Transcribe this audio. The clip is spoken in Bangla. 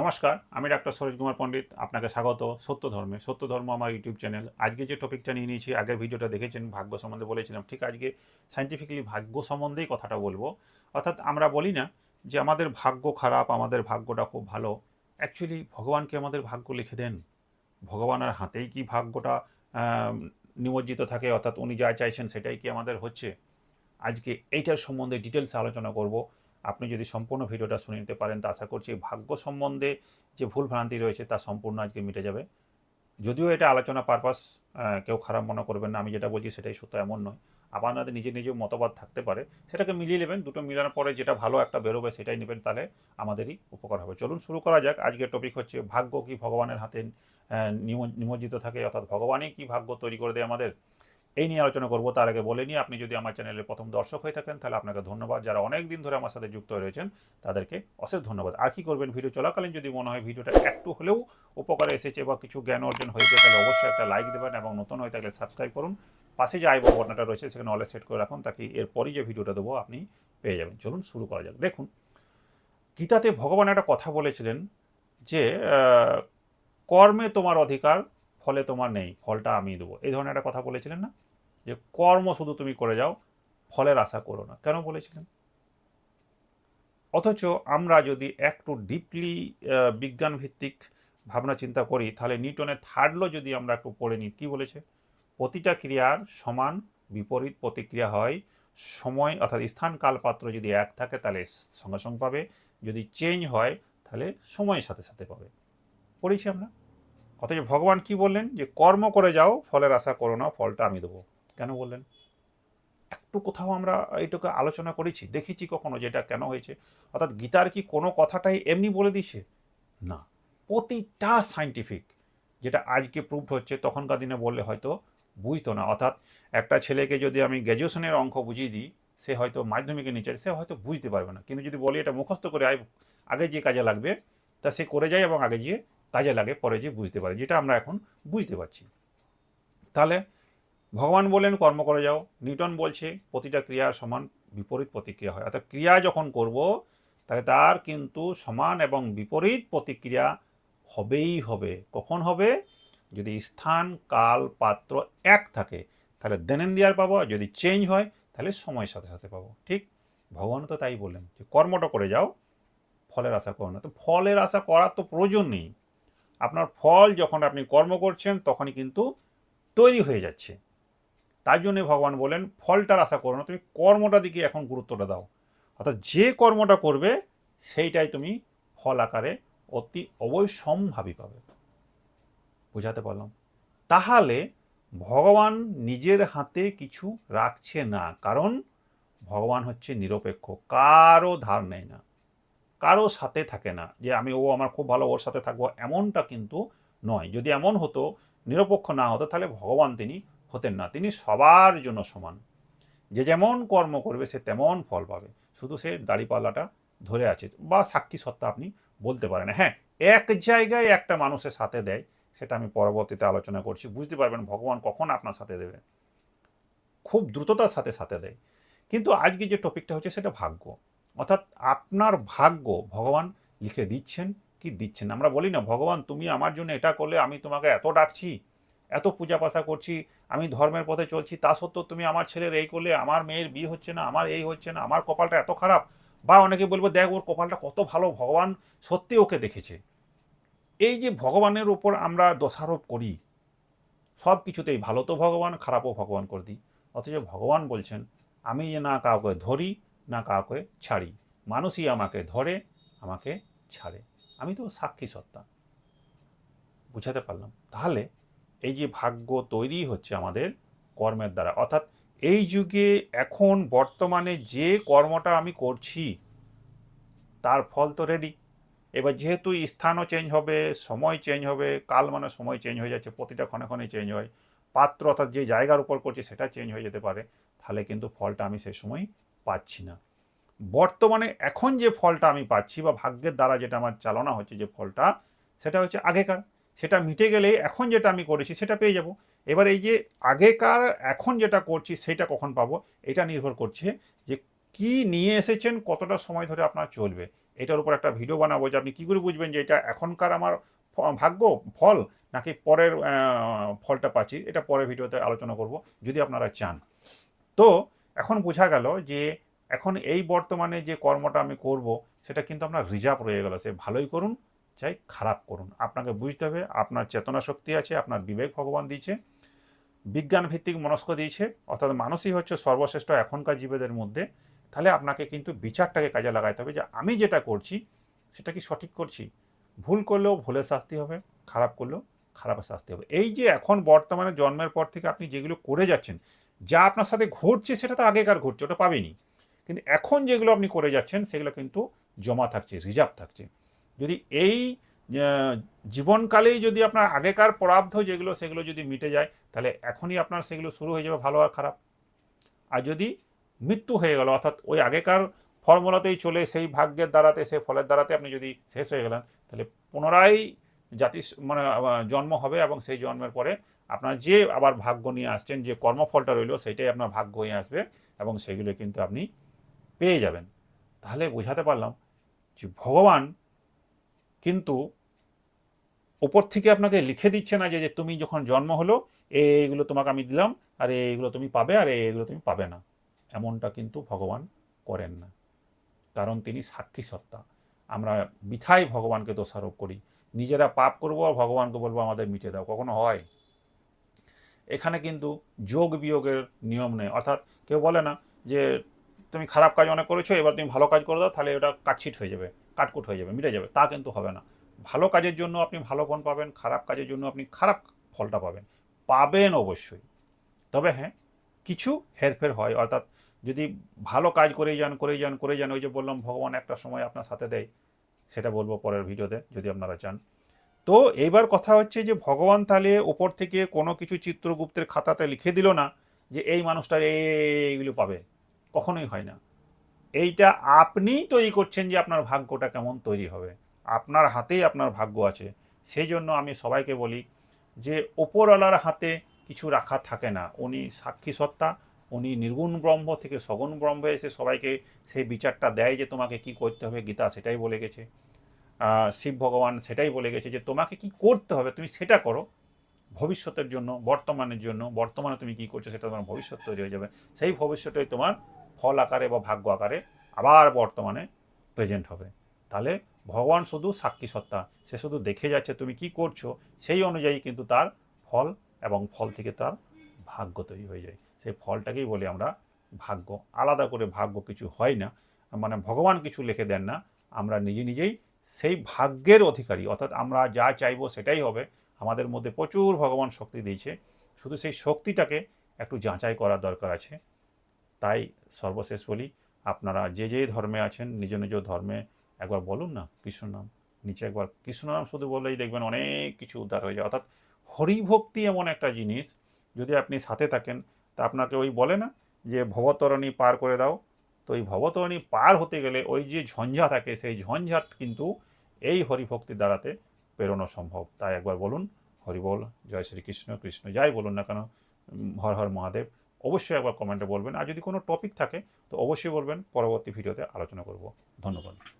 নমস্কার, আমি ডাক্তার সরোজ কুমার পণ্ডিত, আপনাকে স্বাগত। সত্য ধর্মে, সত্য ধর্ম আমার ইউটিউব চ্যানেল। আজকে যে টপিকটা নিয়ে নিয়েছি, আগের ভিডিওটা দেখেছেন, ভাগ্য সম্বন্ধে বলেছিলাম। ঠিক আজকে সাইন্টিফিক্যালি ভাগ্য সম্বন্ধেই কথাটা বলব। অর্থাৎ আমরা বলি না যে আমাদের ভাগ্য খারাপ, আমাদের ভাগ্যটা খুব ভালো। অ্যাকচুয়ালি ভগবানকে আমাদের ভাগ্য লিখে দেন? ভগবানের হাতেই কি ভাগ্যটা নিমজ্জিত থাকে? অর্থাৎ উনি যা চাইছেন সেটাই কি আমাদের হচ্ছে? আজকে এইটার সম্বন্ধে ডিটেলস আলোচনা করব। আপনি যদি সম্পূর্ণ ভিডিওটা শুনে নিতে পারেন, তা আশা করছি ভাগ্য সম্বন্ধে যে ভুল ভ্রান্তি রয়েছে, তা সম্পূর্ণ আজকে মিটে যাবে। যদিও এটা আলোচনা পারপাস কেউ খারাপ মনে করবেন না, আমি যেটা বলছি সেটাই সত্য, এমন নয়। আপনাদের নিজের নিজের মতবাদ থাকতে পারে, সেটাকে মিলিয়ে নেবেন, দুটো মিলানোর পরে যেটা ভালো একটা বেরোবে সেটাই নেবেন, তাহলে আমাদেরই উপকার হবে। চলুন শুরু করা যাক, আজকের টপিক হচ্ছে ভাগ্য কি ভগবানের হাতে নিমজ্জিত থাকে, অর্থাৎ ভগবানই কি ভাগ্য তৈরি করে দেয় আমাদের? এই নিয়ে আলোচনা করব। তার আগে বলে নিই, আপনি যদি আমার চ্যানেলের প্রথম দর্শক হয়ে থাকেন, তাহলে আপনাকে ধন্যবাদ। যারা অনেক দিন ধরে আমার সাথে যুক্ত রয়েছেন, তাদেরকে অশেষ ধন্যবাদ। আর কি করবেন? ভিডিও চলাকালীন যদি মনে হয় ভিডিওটা একটু হলেও উপকারে এসেছে বা কিছু জ্ঞান অর্জন হয়েছে, তাহলে অবশ্যই একটা লাইক দেবেন এবং নতুন হয়ে থাকলে সাবস্ক্রাইব করুন। পাশে যে আইবো বটনটা রয়েছে, সেখানে অলে সেট করে রাখুন, তাকে এরপরই যে ভিডিওটা দেবো, আপনি পেয়ে যাবেন। চলুন শুরু করা যাক। দেখুন, গীতাতে ভগবান একটা কথা বলেছিলেন যে কর্মে তোমার অধিকার ফলে তোমার নেই, ফলটা আমি দেবো। এই ধরনের একটা কথা বলেছিলেন না? যে কর্ম শুধু তুমি করে যাও, ফলের আশা করো না। কেন বলেছিলেন? অথচ আমরা যদি একটু ডিপলি বিজ্ঞান ভিত্তিক ভাবনা চিন্তা করি, তাহলে নিউটনের থার্ড ল যদি আমরা একটু পড়ে নিই, কী বলেছে? প্রতিটা ক্রিয়ার সমান বিপরীত প্রতিক্রিয়া হয়, সময় অর্থাৎ স্থান কাল পাত্র যদি এক থাকে, তাহলে সঙ্গে সঙ্গে পাবে। যদি চেঞ্জ হয়, তাহলে সময়ের সাথে সাথে পাবে। পড়েছি আমরা? অথচ ভগবান কি বললেন? যে কর্ম করে যাও, ফলের আশা করো না, ফলটা আমি দেবো। কেন বললেন? একটু কোথাও আমরা এইটুকু আলোচনা করেছি, দেখেছি কখনো যেটা কেন হয়েছে। অর্থাৎ গীতার কি কোনো কথাটাই এমনি বলে দিছে না। প্রতিটা সাইন্টিফিক যেটা আজকে প্রুভড হচ্ছে, তখনকার দিনে বললে হয়তো বুঝতো না। অর্থাৎ একটা ছেলেকে যদি আমি গ্র্যাজুয়েশনের অঙ্ক বুঝিয়ে দিই, সে হয়তো মাধ্যমিকে নিচে সে হয়তো বুঝতে পারবে না। কিন্তু যদি বলি এটা মুখস্থ করে আগে যে কাজে লাগবে, তা সে করে যায় এবং আগে গিয়ে কাজে লাগে, পরে যে বুঝতে পারে, যেটা আমরা এখন বুঝতে পারছি। তাহলে ভগবান বলেন, কর্ম করে যাও। নিউটন বলছে, প্রতিটা ক্রিয়ার সমান বিপরীত প্রতিক্রিয়া হয়। অর্থাৎ ক্রিয়া যখন করব, তাহলে তার কিন্তু সমান এবং বিপরীত প্রতিক্রিয়া হবেই হবে। কখন হবে? যদি স্থান, কাল, পাত্র এক থাকে, তাহলে দেনেন দিয়ার পাবো যদি চেঞ্জ হয়, তাহলে সময়ের সাথে সাথে পাবো। ঠিক? ভগবান তো তাই বললেন যে কর্মটা করে যাও, ফলের আশা করো না। তো ফলের আশা করার তো প্রয়োজন নেই। আপনার ফল যখন আপনি কর্ম করছেন, তখনই কিন্তু তৈরি হয়ে যাচ্ছে। তাই জন্যে ভগবান বলেন, ফলটার আশা করো না, তুমি কর্মটা দিকে এখন গুরুত্বটা দাও। অর্থাৎ যে কর্মটা করবে, সেইটাই তুমি ফল আকারে অতি অবশ্যম্ভাবী পাবে। বোঝাতে পারলাম? তাহলে ভগবান নিজের হাতে কিছু রাখছে না, কারণ ভগবান হচ্ছে নিরপেক্ষ কারও ধার নেয় না। কারও সাথে থাকে না যে আমি, ও আমার খুব ভালো, ওর সাথে থাকব। এমনটা কিন্তু নয়। যদি এমন হতো, নিরপেক্ষ না হতো, তাহলে ভগবান তিনি হতেন না। তিনি সবার জন্য সমান। যে যেমন কর্ম করবে, সে তেমন ফল পাবে। শুধু সে দাড়িপাল্লাটা ধরে আছে বা সাক্ষী সত্তা আপনি বলতে পারেন। হ্যাঁ এক জায়গায় একটা মানুষের সাথে দেয়, সেটা আমি পরবর্তীতে আলোচনা করছি। বুঝতে পারবেন ভগবান কখন আপনার সাথে দেবে। খুব দ্রুততার সাথে সাথে দেয়। কিন্তু আজকে যে টপিকটা হচ্ছে, সেটা ভাগ্য। অর্থাৎ আপনার ভাগ্য ভগবান লিখে দিচ্ছেন কি দিচ্ছেন? আমরা বলি না, ভগবান, তুমি আমার জন্য এটা করলে, আমি তোমাকে এত ডাকছি, এত পূজা পাশা করছি, আমি ধর্মের পথে চলছি, তা সত্ত্বেও তুমি আমার ছেলের এই করলে, আমার মেয়ের বিয়ে হচ্ছে না, আমার এই হচ্ছে না, আমার কপালটা এত খারাপ। বা অনেকে বলব, দেখ, ওর কপালটা কত ভালো, ভগবান সত্যি ওকে দেখেছে। এই যে ভগবানের উপর আমরা দোষারোপ করি, সব কিছুতেই ভালো তো ভগবান, খারাপও ভগবান করে দিই। অথচ ভগবান বলছেন, আমি যে না কাউকে ধরি না কাউকে ছাড়ি। মানুষই আমাকে ধরে, আমাকে ছাড়ে। আমি তো সাক্ষী সত্তা। বুঝাতে পারলাম। তাহলে এই যে ভাগ্য তৈরি হচ্ছে আমাদের কর্মের দ্বারা, অর্থাৎ এই যুগে এখন বর্তমানে যে কর্মটা আমি করছি, তার ফল তো রেডি এবার যেহেতু স্থানও চেঞ্জ হবে, সময় চেঞ্জ হবে, কাল মানে সময় চেঞ্জ হয়ে যাচ্ছে, প্রতিটা ক্ষণে ক্ষণে চেঞ্জ হয়। পাত্র অর্থাৎ যে জায়গার উপর করছি, সেটা চেঞ্জ হয়ে যেতে পারে। তাহলে কিন্তু ফলটা আমি সেই সময় পাচ্ছি না। বর্তমানে এখন যে ফলটা আমি পাচ্ছি বা ভাগ্যের দ্বারা যেটা আমার চালনা হচ্ছে যে ফলটা, সেটা হচ্ছে আগেকার। সেটা মিটে গেলে এখন যেটা আমি করেছি সেটা পেয়ে যাব। এবার এই যে আগেকার, এখন যেটা করছি সেটা কখন পাবো, এটা নির্ভর করছে যে কি নিয়ে এসেছেন, কতটা সময় ধরে আপনার চলবে। এটার উপর একটা ভিডিও বানাবো যে আপনি কী করে বুঝবেন যে এটা এখনকার আমার ভাগ্য, ফল, নাকি পরের ফলটা পাচ্ছি, এটা পরের ভিডিওতে আলোচনা করব, যদি আপনারা চান। তো এখন বোঝা গেল যে এখন এই বর্তমানে যে কর্মটা আমি করব, সেটা কিন্তু আপনার রিজার্ভ রয়ে গেল। সে ভালোই করুন, চাই খারাপ করুন। আপনাকে বুঝতে হবে, আপনার চেতনা শক্তি আছে, আপনার বিবেক ভগবান দিয়েছে, বিজ্ঞান ভিত্তিক মনস্ক দিয়েছে, অর্থাৎ মানুষই হচ্ছে সর্বশ্রেষ্ঠ এখনকার জীবেদের মধ্যে। তাহলে আপনাকে কিন্তু বিচারটাকে কাজে লাগাইতে হবে যে আমি যেটা করছি, সেটা কি সঠিক করছি? ভুল করলেও ভুলের শাস্তি হবে, খারাপ করলেও খারাপের শাস্তি হবে। এই যে এখন বর্তমানে জন্মের পর থেকে আপনি যেগুলো করে যাচ্ছেন যা আপনার সাথে ঘটছে সেটা তো আগেকার ঘটছে, ওটা পাবেনি কিন্তু এখন যেগুলো আপনি করে যাচ্ছেন, সেগুলো কিন্তু জমা থাকছে, রিজার্ভ থাকছে। যদি এই জীবনকালেই যদি আপনার আগেকার পরাব্ধ যেগুলো, সেগুলো যদি মিটে যায়, তাহলে এখনই আপনার সেগুলো শুরু হয়ে যাবে ভালো আর খারাপ। আর যদি মৃত্যু হয়ে গেল, অর্থাৎ ওই আগেকার ফর্মুলাতেই চলে, সেই ভাগ্যের দ্বারাতে, সেই ফলের দ্বারাতে আপনি যদি শেষ হয়ে গেলেন, তাহলে পুনরায় জাতি মানে জন্ম হবে এবং সেই জন্মের পরে আপনার যে আবার ভাগ্য নিয়ে আসছেন, যে কর্মফলটা রইল সেটাই আপনার ভাগ্য হয়ে আসবে এবং সেগুলো কিন্তু আপনি পেয়ে যাবেন। তাহলে বোঝাতে পারলাম যে ভগবান কিন্তু ওপর থেকে আপনাকে লিখে দিচ্ছে না যে তুমি যখন জন্ম হলো, এইগুলো তোমাকে আমি দিলাম, আর এইগুলো তুমি পাবে, আর এইগুলো তুমি পাবে না। এমনটা কিন্তু ভগবান করেন না। কারণ তিনি সাক্ষী সত্তা আমরা মিঠাই ভগবানকে দোষারোপ করি। নিজেরা পাপ করব আর ভগবানকে বলব, আমাদের মিটে দাও। কখনো হয়? এখানে কিন্তু যোগ বিয়োগের নিয়ম নেই। অর্থাৎ কেউ বলে না যে, তুমি খারাপ কাজ অনেক করেছ, এবার তুমি ভালো কাজ করে দাও, তাহলে ওটা কাটছিট হয়ে যাবে, কাটকুট হয়ে যাবে, মিটে যাবে। তা কিন্তু হবে না। ভালো কাজের জন্য আপনি ভালো ফল পাবেন, খারাপ কাজের জন্য আপনি খারাপ ফলটা পাবেন। পাবেন অবশ্যই। তবে হ্যাঁ কিছু হেরফের হয়। অর্থাৎ যদি ভালো কাজ করে যান করে যান করে যান, ওই যে বললাম, ভগবান একটা সময় আপনার সাথে দেয়, সেটা বলব পরের ভিডিওতে, যদি আপনারা চান। তো এইবার কথা হচ্ছে যে ভগবান তাহলে ওপর থেকে কোনো কিছু চিত্রগুপ্তের খাতাতে লিখে দিল না যে এই মানুষটার এই এইগুলো পাবে। কখনোই হয় না। এইটা আপনিই তৈরি করছেন যে আপনার ভাগ্যটা কেমন তৈরি হবে। আপনার হাতেই আপনার ভাগ্য আছে। সেই জন্য আমি সবাইকে বলি যে ওপরওয়ালার হাতে কিছু রাখা থাকে না। উনি সাক্ষী সত্তা, উনি নির্গুণ ব্রহ্ম থেকে সগুণ ব্রহ্মে এসে সবাইকে সেই বিচারটা দেয় যে তোমাকে কি করতে হবে গীতা সেটাই বলে গেছে। শিব ভগবান সেটাই বলে গেছে যে তোমাকে কি করতে হবে, তুমি সেটা করো। ভবিষ্যতের জন্য, বর্তমানের জন্য, বর্তমানে তুমি কি করছ সেটা তোমার ভবিষ্যৎ তৈরি হয়ে যাবে। সেই ভবিষ্যতেই তোমার ফল আকারে বা ভাগ্য আকারে আবার বর্তমানে প্রেজেন্ট হবে। তাহলে ভগবান শুধু সাক্ষী সত্তা, সে শুধু দেখে যাচ্ছে তুমি কি করছ, সেই অনুযায়ী কিন্তু তার ফল এবং ফল থেকে তার ভাগ্য তৈরি হয়ে যায়। সেই ফলটাকেই বলি আমরা ভাগ্য। আলাদা করে ভাগ্য কিছু হয় না। মানে ভগবান কিছু লিখে দেন না। আমরা নিজে নিজেই সেই ভাগ্যের অধিকারী, অর্থাৎ আমরা যা চাইব সেটাই হবে, আমাদের মধ্যে প্রচুর ভগবান শক্তি দিয়েছে। শুধু সেই শক্তিটাকে একটু যাচাই করার দরকার আছে। তাই সর্বশেষ বলি, আপনারা যে যে ধর্মে আছেন, নিজ নিজ ধর্মে একবার বলুন না কৃষ্ণ নাম। নিচে একবার কৃষ্ণ নাম শুধু বললেই দেখবেন অনেক কিছু উদ্ধার হয়ে যায়। অর্থাৎ হরিভক্তি এমন একটা জিনিস, যদি আপনি সাথে থাকেন, তা আপনাকে ওই বলে না যে ভবতরণী পার করে দাও তো এই ভবতরণী পার হতে গেলে ওই যে ঝঞ্ঝা থাকে, সেই ঝঞ্ঝাট কিন্তু এই হরিভক্তির দ্বারাতে পেরোনো সম্ভব। তাই একবার বলুন হরিবল জয় শ্রীকৃষ্ণ, কৃষ্ণ যাই বলুন না কেন হর হর মহাদেব, অবশ্যই একবার কমেন্টে বলবেন। আর যদি কোনো টপিক থাকে, তো অবশ্যই বলবেন, পরবর্তী ভিডিওতে আলোচনা করব। ধন্যবাদ।